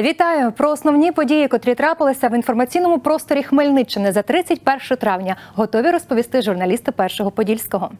Вітаю про основні події, котрі трапилися в інформаційному просторі Хмельниччини за 31 травня. Готові розповісти журналісти першого подільського.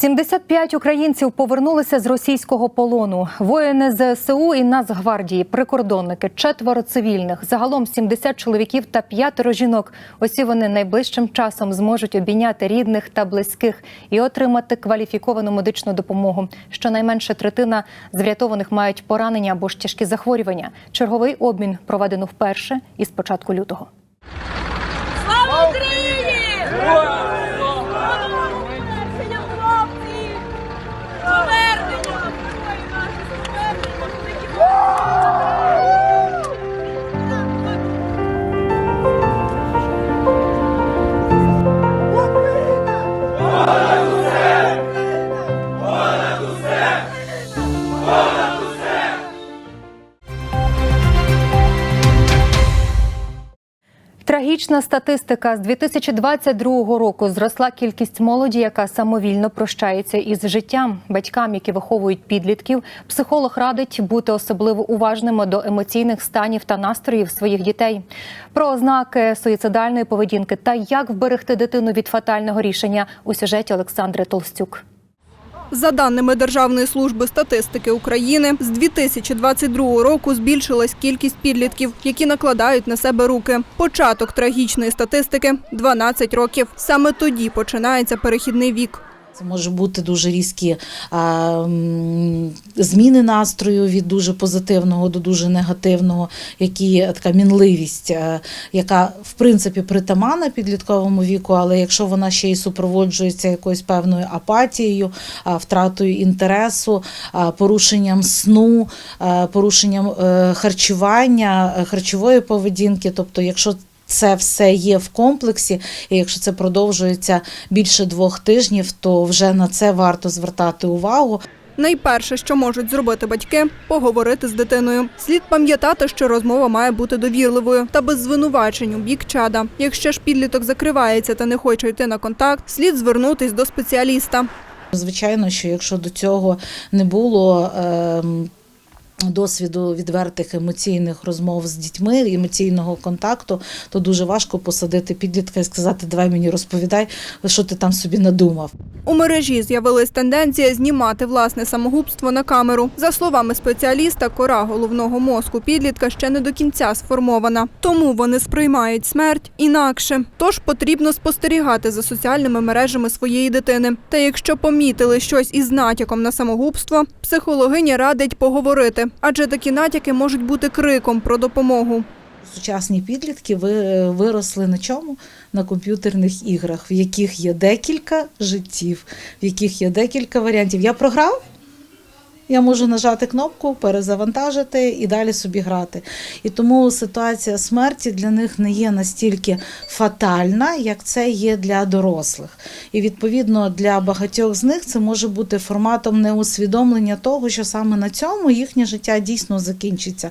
75 українців повернулися з російського полону. Воїни ЗСУ і Нацгвардії, прикордонники, четверо цивільних, загалом 70 чоловіків та п'ятеро жінок. Усі вони найближчим часом зможуть обійняти рідних та близьких і отримати кваліфіковану медичну допомогу. Щонайменше третина з врятованих мають поранення або ж тяжкі захворювання. Черговий обмін проведено вперше із початку лютого. Слава Україні! Трагічна статистика з 2022 року зросла кількість молоді, яка самовільно прощається із життям. Батькам, які виховують підлітків, психолог радить бути особливо уважними до емоційних станів та настроїв своїх дітей. Про ознаки суїцидальної поведінки та як вберегти дитину від фатального рішення у сюжеті Олександри Толстюк. За даними Державної служби статистики України, з 2022 року збільшилась кількість підлітків, які накладають на себе руки. Початок трагічної статистики 12 років. Саме тоді починається перехідний вік. Це може бути дуже різкі зміни настрою від дуже позитивного до дуже негативного, які така мінливість, е, яка в принципі притаманна підлітковому віку, але якщо вона ще й супроводжується якоюсь певною апатією, втратою інтересу, порушенням сну, порушенням е, харчування, е, харчової поведінки, тобто, якщо це все є в комплексі, і якщо це продовжується більше двох тижнів, то вже на це варто звертати увагу. Найперше, що можуть зробити батьки поговорити з дитиною. Слід пам'ятати, що розмова має бути довірливою та без звинувачень у бік чада. Якщо ж підліток закривається та не хоче йти на контакт, слід звернутись до спеціаліста. Звичайно, що якщо до цього не було. Досвіду відвертих емоційних розмов з дітьми, емоційного контакту, то дуже важко посадити підлітка і сказати, давай мені розповідай, що ти там собі надумав. У мережі з'явилась тенденція знімати власне самогубство на камеру. За словами спеціаліста, кора головного мозку підлітка ще не до кінця сформована, тому вони сприймають смерть інакше. Тож потрібно спостерігати за соціальними мережами своєї дитини. Та якщо помітили щось із натяком на самогубство, психологиня радить поговорити, адже такі натяки можуть бути криком про допомогу. Сучасні підлітки ви- виросли на чому? На комп'ютерних іграх, в яких є декілька життів, в яких є декілька варіантів. Я програв, я можу нажати кнопку, перезавантажити і далі собі грати. І тому ситуація смерті для них не є настільки фатальна, як це є для дорослих. І відповідно для багатьох з них це може бути форматом неусвідомлення того, що саме на цьому їхнє життя дійсно закінчиться.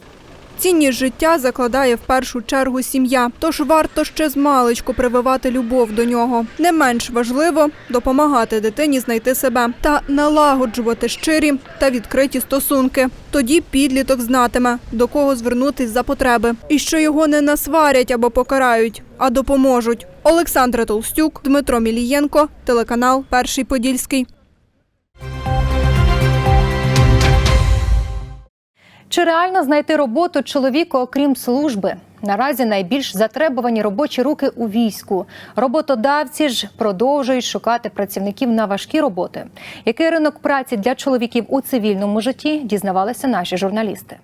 Цінність життя закладає в першу чергу сім'я, тож варто ще з маличку прививати любов до нього. Не менш важливо допомагати дитині знайти себе та налагоджувати щирі та відкриті стосунки. Тоді підліток знатиме, до кого звернутись за потреби, і що його не насварять або покарають, а допоможуть. Олександра Толстюк, Дмитро Мілієнко, телеканал Перший Подільський. Чи реально знайти роботу чоловіку, окрім служби? Наразі найбільш затребувані робочі руки у війську. Роботодавці ж продовжують шукати працівників на важкі роботи. Який ринок праці для чоловіків у цивільному житті дізнавалися наші журналісти.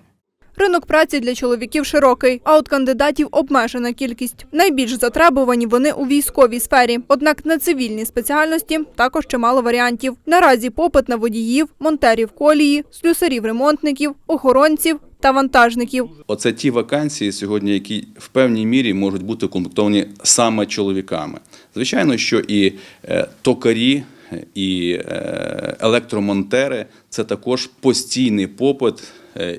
Ринок праці для чоловіків широкий, а от кандидатів обмежена кількість. Найбільш затребувані вони у військовій сфері. Однак на цивільній спеціальності також чимало варіантів. Наразі попит на водіїв, монтерів колії, слюсарів-ремонтників, охоронців та вантажників. Оце ті вакансії сьогодні, які в певній мірі можуть бути комплектовані саме чоловіками. Звичайно, що і е, токарі, і е, електромонтери це також постійний попит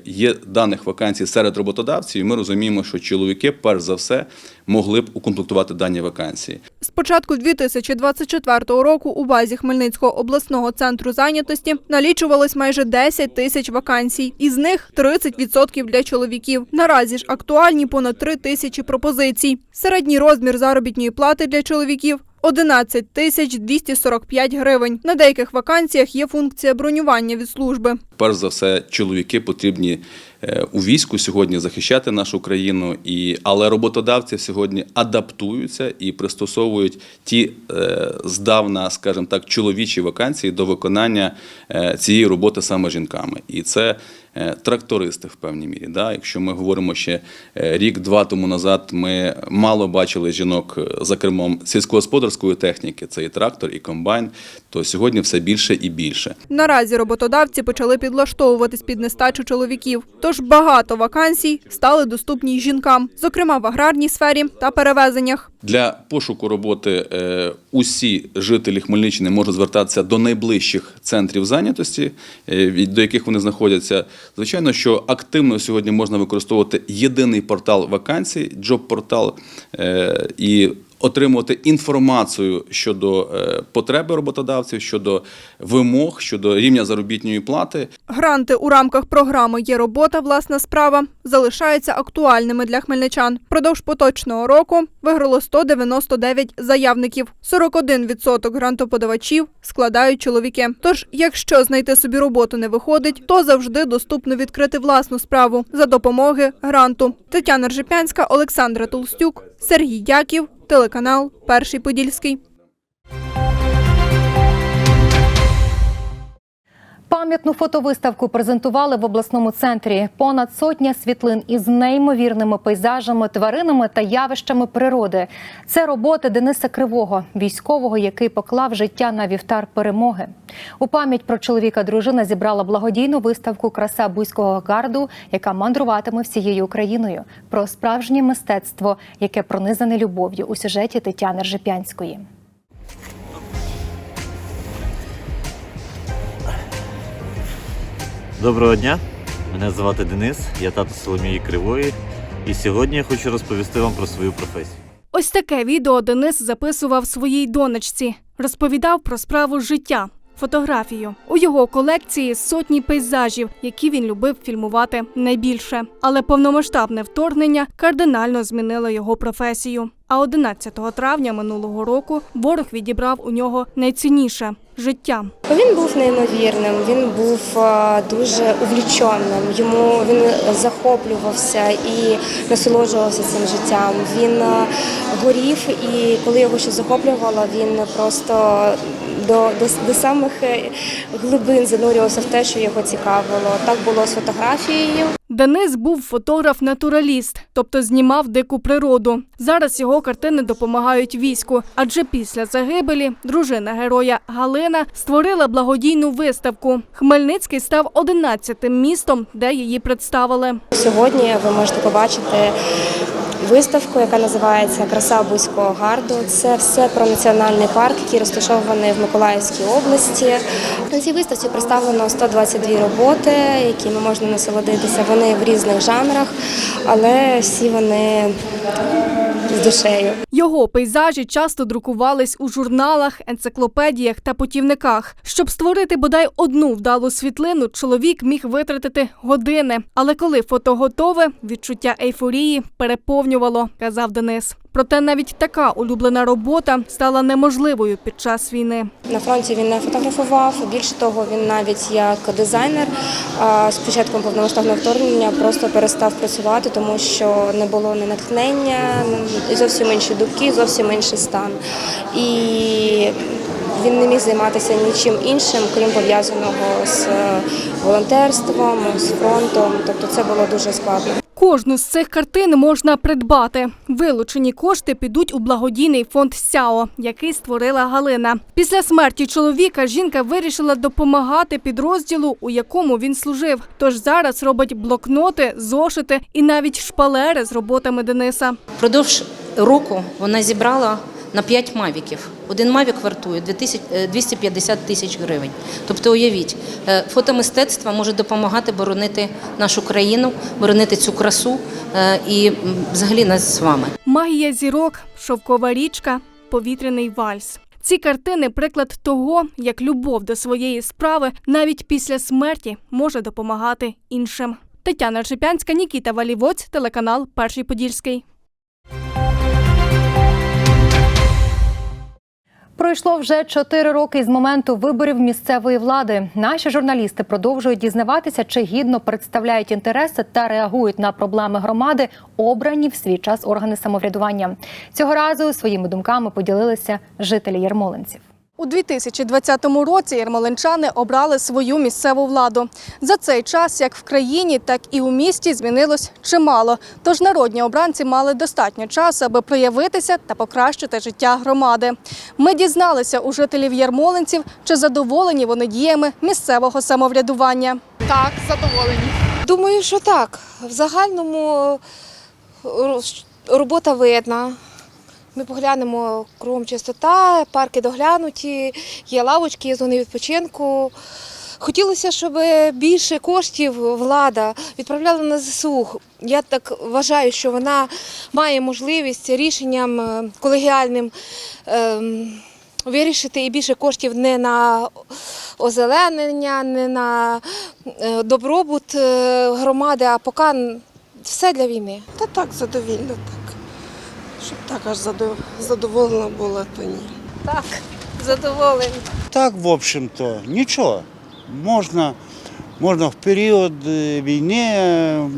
є даних вакансій серед роботодавців, і ми розуміємо, що чоловіки, перш за все, могли б укомплектувати дані вакансії. З початку 2024 року у базі Хмельницького обласного центру зайнятості налічувалось майже 10 тисяч вакансій. Із них 30% для чоловіків. Наразі ж актуальні понад 3 тисячі пропозицій. Середній розмір заробітної плати для чоловіків 11 тисяч 245 гривень. На деяких вакансіях є функція бронювання від служби. Перш за все, чоловіки потрібні у війську сьогодні захищати нашу країну, і але роботодавці сьогодні адаптуються і пристосовують ті е, здавна, скажімо так, чоловічі вакансії до виконання е, цієї роботи саме жінками. І це е, трактористи в певній мірі. Да? Якщо ми говоримо ще е, рік-два тому назад, ми мало бачили жінок е, за кермом сільськогосподарської техніки, це і трактор, і комбайн, то сьогодні все більше і більше. Наразі роботодавці почали підлаштовуватись під нестачу чоловіків. Тож багато вакансій стали доступні й жінкам, зокрема в аграрній сфері та перевезеннях. Для пошуку роботи е, усі жителі Хмельниччини можуть звертатися до найближчих центрів зайнятості, е, до яких вони знаходяться. Звичайно, що активно сьогодні можна використовувати єдиний портал вакансій, джоб-портал, е, і отримувати інформацію щодо е, потреби роботодавців, щодо вимог, щодо рівня заробітної плати. Гранти у рамках програми Є робота, власна справа залишаються актуальними для хмельничан. Продовж поточного року виграло 199 заявників. 41% грантоподавачів складають чоловіки. Тож, якщо знайти собі роботу не виходить, то завжди доступно відкрити власну справу за допомоги гранту. Тетяна Ржепянська, Олександра Толстюк, Сергій Дяків, телеканал Перший Подільський. Пам'ятну фотовиставку презентували в обласному центрі. Понад сотня світлин із неймовірними пейзажами, тваринами та явищами природи. Це роботи Дениса Кривого, військового, який поклав життя на вівтар перемоги. У пам'ять про чоловіка дружина зібрала благодійну виставку Краса Бузького гарду, яка мандруватиме всією Україною. Про справжнє мистецтво, яке пронизане любов'ю у сюжеті Тетяни Ржепянської. Доброго дня! Мене звати Денис, я тато Соломії Кривої, і сьогодні я хочу розповісти вам про свою професію. Ось таке відео Денис записував своїй донечці. Розповідав про справу життя, фотографію. У його колекції сотні пейзажів, які він любив фільмувати найбільше. Але повномасштабне вторгнення кардинально змінило його професію. А 11 травня минулого року ворог відібрав у нього найцінніше життя. Він був неймовірним, він був е, дуже увліченим. Йому він захоплювався і насолоджувався цим життям. Він е, горів, і коли його щось захоплювало, він просто до, до, до самих е, глибин занурювався в те, що його цікавило. Так було з фотографією. Денис був фотограф-натураліст, тобто знімав дику природу. Зараз його картини допомагають війську, адже після загибелі дружина героя Галина створила благодійну виставку. Хмельницький став 11-тим містом, де її представили. Сьогодні ви можете побачити виставку, яка називається Краса Бузького гарду. Це все про національний парк, який розташований в Миколаївській області. На цій виставці представлено 122 роботи, якими можна насолодитися. Вони в різних жанрах, але всі вони з душею. Його пейзажі часто друкувались у журналах, енциклопедіях та путівниках. Щоб створити бодай одну вдалу світлину, чоловік міг витратити години. Але коли фото готове, відчуття ейфорії переповнювало, казав Денис. Проте навіть така улюблена робота стала неможливою під час війни. На фронті він не фотографував. Більше того, він навіть як дизайнер з початком повномасштабного вторгнення просто перестав працювати, тому що не було ні натхнення, і зовсім інші думки, зовсім інший стан. І він не міг займатися нічим іншим, крім пов'язаного з е, волонтерством, з фронтом. Тобто це було дуже складно. Кожну з цих картин можна придбати. Вилучені кошти підуть у благодійний фонд СЯО, який створила Галина. Після смерті чоловіка жінка вирішила допомагати підрозділу, у якому він служив. Тож зараз робить блокноти, зошити і навіть шпалери з роботами Дениса. Продовж року вона зібрала на 5 мавіків. Один мавік вартує 2000 е, 250 тисяч гривень. Тобто, уявіть, е, фотомистецтво може допомагати боронити нашу країну, боронити цю красу е, і взагалі нас з вами. Магія зірок, шовкова річка, повітряний вальс. Ці картини приклад того, як любов до своєї справи навіть після смерті може допомагати іншим. Тетяна Шипянська, Нікіта Валівоць, телеканал Перший Подільський. Пройшло вже чотири роки з моменту виборів місцевої влади. Наші журналісти продовжують дізнаватися, чи гідно представляють інтереси та реагують на проблеми громади, обрані в свій час органи самоврядування. Цього разу своїми думками поділилися жителі Ярмолинців. У 2020 році ярмолинчани обрали свою місцеву владу. За цей час як в країні, так і у місті змінилось чимало. Тож народні обранці мали достатньо часу, аби проявитися та покращити життя громади. Ми дізналися у жителів ярмолинців, чи задоволені вони діями місцевого самоврядування. Так, задоволені. Думаю, що так. В загальному е, робота видна. Ми поглянемо кругом чистота, парки доглянуті, є лавочки, є зони відпочинку. Хотілося, щоб більше коштів влада відправляла на ЗСУ. Я так вважаю, що вона має можливість рішенням е, колегіальним ем, вирішити і більше коштів не на озеленення, не на е, добробут е, громади, а поки все для війни. Та так, задовільно. Щоб так аж задоволена була, то ні. Так, задоволені. Так, в общем-то, нічого. Можна, можна в період е, війни,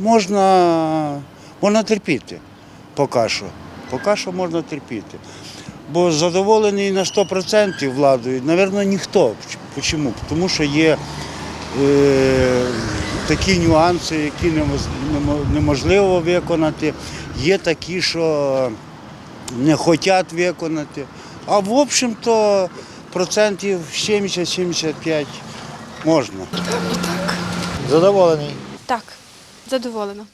можна, можна терпіти поки що. Поки що можна терпіти. Бо задоволений на 100% владою, мабуть, ніхто. Чому? Тому що є е, такі нюанси, які неможливо виконати. Є такі, що не хочуть виконати. А в общем-то процентів 70-75 можна. Задоволений. Так, задоволена.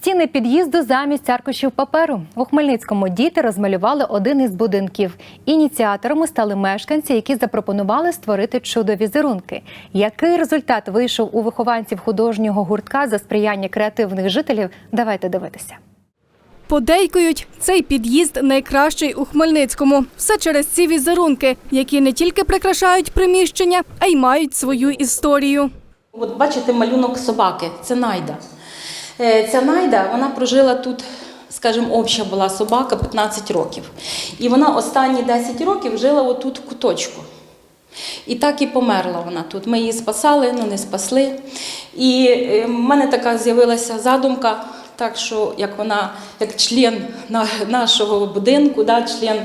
Стіни під'їзду замість аркушів паперу. У Хмельницькому діти розмалювали один із будинків. Ініціаторами стали мешканці, які запропонували створити чудо візерунки. Який результат вийшов у вихованців художнього гуртка за сприяння креативних жителів? Давайте дивитися. Подейкують, цей під'їзд найкращий у Хмельницькому. Все через ці візерунки, які не тільки прикрашають приміщення, а й мають свою історію. От бачите малюнок собаки, це найда. Е, Ця найда вона прожила тут, скажімо, обща була собака 15 років. І вона останні 10 років жила отут в куточку. І так і померла вона тут. Ми її спасали, ну не спасли. І е, в мене така з'явилася задумка, так що як вона, як член нашого будинку, да, член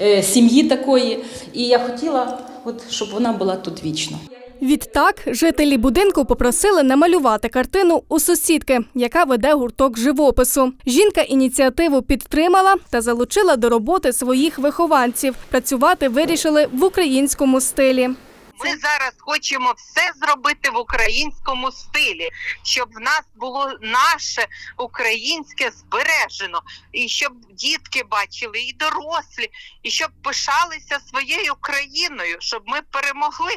е, сім'ї такої. І я хотіла, от, щоб вона була тут вічно. Відтак жителі будинку попросили намалювати картину у сусідки, яка веде гурток живопису. Жінка ініціативу підтримала та залучила до роботи своїх вихованців. Працювати вирішили в українському стилі. Ми зараз хочемо все зробити в українському стилі, щоб в нас було наше українське збережено, і щоб дітки бачили, і дорослі, і щоб пишалися своєю країною, щоб ми перемогли.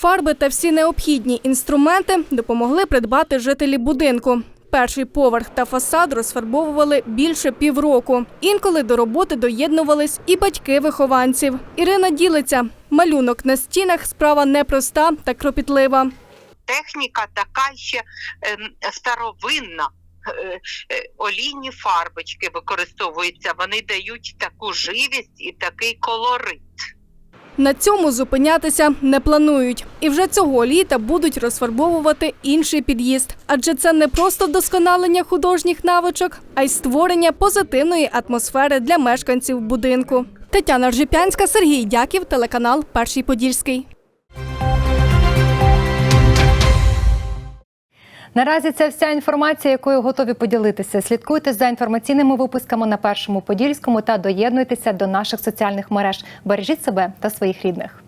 Фарби та всі необхідні інструменти допомогли придбати жителі будинку. Перший поверх та фасад розфарбовували більше півроку. Інколи до роботи доєднувались і батьки вихованців. Ірина ділиться. Малюнок на стінах справа непроста та кропітлива. Техніка така ще ем, старовинна. Е, е, Олійні фарбочки використовуються, вони дають таку живість і такий колорит. На цьому зупинятися не планують. І вже цього літа будуть розфарбовувати інший під'їзд. Адже це не просто вдосконалення художніх навичок, а й створення позитивної атмосфери для мешканців будинку. Тетяна Ржипянська, Сергій Дяків, телеканал Перший Подільський. Наразі це вся інформація, якою готові поділитися. Слідкуйте за інформаційними випусками на першому подільському та доєднуйтеся до наших соціальних мереж. Бережіть себе та своїх рідних.